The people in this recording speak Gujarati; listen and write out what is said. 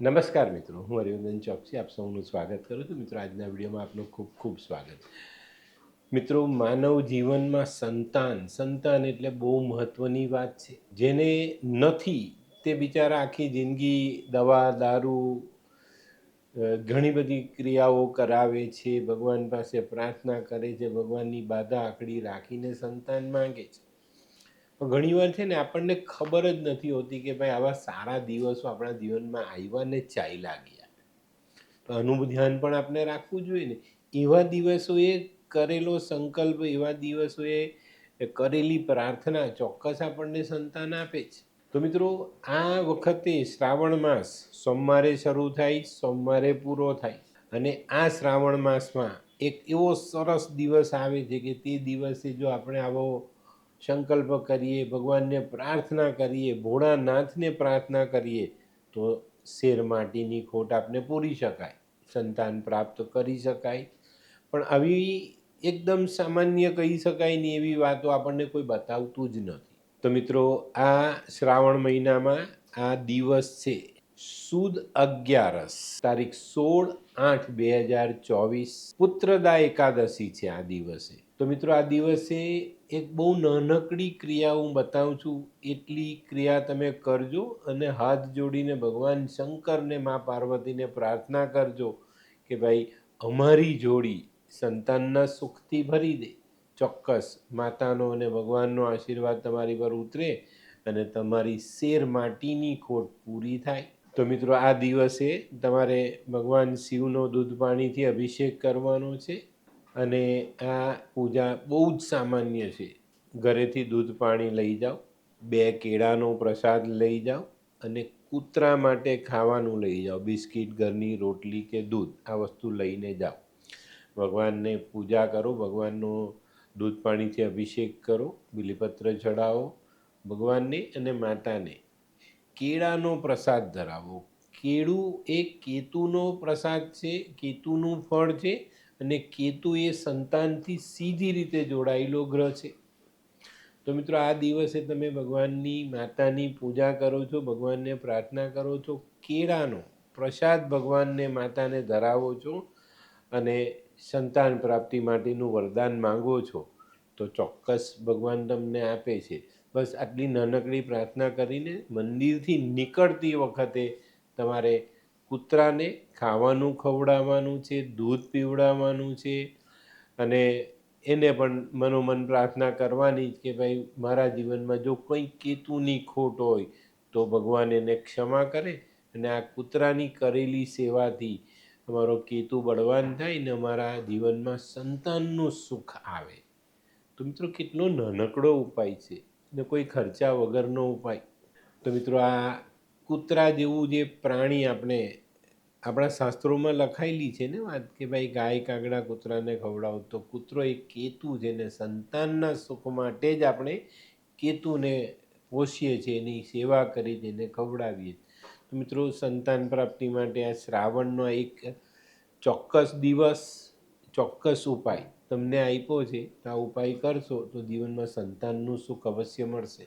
નમસ્કાર મિત્રો, હું હરિવંદન ચોકસી, આપ સૌનું સ્વાગત કરું છું. મિત્રો, આજના વિડીયોમાં આપનું ખૂબ ખૂબ સ્વાગત. મિત્રો, માનવ જીવનમાં સંતાન સંતાન એટલે બહુ મહત્ત્વની વાત છે. જેને નથી, તે બિચારા આખી જિંદગી દવા, દારૂ ઘણી બધી ક્રિયાઓ કરાવે છે, ભગવાન પાસે પ્રાર્થના કરે છે, ભગવાનની બાધા આકડી રાખીને સંતાન માંગે છે. ઘણીવાર છે ને આપણને ખબર જ નથી હોતી કે ભાઈ આવા સારા દિવસો આપણા જીવનમાં આવ્યા ને ચાલ્યા ગયા. તો આનું ધ્યાન પણ આપણે રાખવું જોઈએ ને. એવા દિવસોએ કરેલો સંકલ્પ, એવા દિવસોએ કરેલી પ્રાર્થના ચોક્કસ આપણને સંતાન આપે છે. તો મિત્રો, આ વખતે શ્રાવણ માસ સોમવારે શરૂ થાય, સોમવારે પૂરો થાય. અને આ શ્રાવણ માસમાં એક એવો સરસ દિવસ આવે છે કે તે દિવસે જો આપણે આવો સંકલ્પ કરીએ, ભગવાનને પ્રાર્થના કરીએ, ભોળાનાથને પ્રાર્થના કરીએ, તો શેર માટીની ખોટ આપને પૂરી શકાય, સંતાન પ્રાપ્ત કરી શકાય. પણ આવી એકદમ સામાન્ય કહી શકાય ને એવી વાતો આપણને કોઈ બતાવતું જ નથી. તો મિત્રો, આ શ્રાવણ મહિનામાં આ દિવસ છે સુદ અગિયારસ, તારીખ સોળ આઠ બે હજાર ચોવીસ, પુત્રદા એકાદશી છે આ દિવસે. તો મિત્રો, આ દિવસે એક બહુ નાનકડી ક્રિયા હું બતાવું છું. એટલી ક્રિયા તમે કરજો અને હાથ જોડીને ભગવાન શંકરને, મા પાર્વતીને પ્રાર્થના કરજો કે ભાઈ, અમારી જોડી સંતાનના સુખથી ભરી દે. ચોક્કસ માતાનો અને ભગવાનનો આશીર્વાદ તમારી પર ઉતરે અને તમારી શેર માટીની ખોટ પૂરી થાય. તો મિત્રો, આ દિવસે તમારે ભગવાન શિવનો દૂધ પાણીથી અભિષેક કરવાનો છે. અને આ પૂજા બહુ જ સામાન્ય છે. ઘરેથી દૂધ પાણી લઈ જાઓ, બે કેળાનો પ્રસાદ લઈ જાઓ અને કૂતરા માટે ખાવાનું લઈ જાઓ. બિસ્કિટ, ઘરની રોટલી કે દૂધ, આ વસ્તુ લઈને જાઓ. ભગવાનને પૂજા કરો, ભગવાનનો દૂધ પાણીથી અભિષેક કરો, બિલીપત્ર ચડાવો, ભગવાનને અને માતાને. કેળાનો પ્રસાદ ધરાવો. કેળું એ કેતુનો પ્રસાદ છે, કેતુનું ફળ છે અને કેતુ એ સંતાનથી સીધી રીતે જોડાયેલો ગ્રહ છે. તો મિત્રો, આ દિવસે તમે ભગવાનની માતાની પૂજા કરો છો, ભગવાનને પ્રાર્થના કરો છો, કેળાનો પ્રસાદ ભગવાનને માતાને ધરાવો છો અને સંતાન પ્રાપ્તિ માટેનું વરદાન માંગો છો, તો ચોક્કસ ભગવાન તમને આપે છે. બસ આટલી નાનકડી પ્રાર્થના કરીને મંદિરથી નીકળતી વખતે તમારે કૂતરાને ખાવાનું ખવડાવવાનું છે, દૂધ પીવડાવવાનું છે અને એને પણ મનોમન પ્રાર્થના કરવાની કે ભાઈ મારા જીવનમાં જો કંઈ કેતુની ખોટ હોય તો ભગવાન એને ક્ષમા કરે અને આ કૂતરાની કરેલી સેવાથી અમારો કેતુ બળવાન થાય ને અમારા જીવનમાં સંતાનનું સુખ આવે. તો મિત્રો કેટલો નાનકડો ઉપાય છે ને કોઈ ખર્ચા વગરનો ઉપાય. તો મિત્રો આ કૂતરા જેવું જે પ્રાણી આપણે, આપણા શાસ્ત્રોમાં લખાયેલી છે ને વાત કે ભાઈ ગાય, કાગડા, કૂતરાને ખવડાવો તો કૂતરો એક કેતુ છે ને સંતાનના સુખ માટે જ આપણે કેતુને પોષીએ છીએ, એની સેવા કરી તેને ખવડાવીએ તો મિત્રો સંતાન પ્રાપ્તિ માટે આ શ્રાવણનો એક ચોક્કસ દિવસ, ચોક્કસ ઉપાય તમને આપ્યો છે, તો આ ઉપાય કરશો તો જીવનમાં સંતાનનું સુખ અવશ્ય મળશે.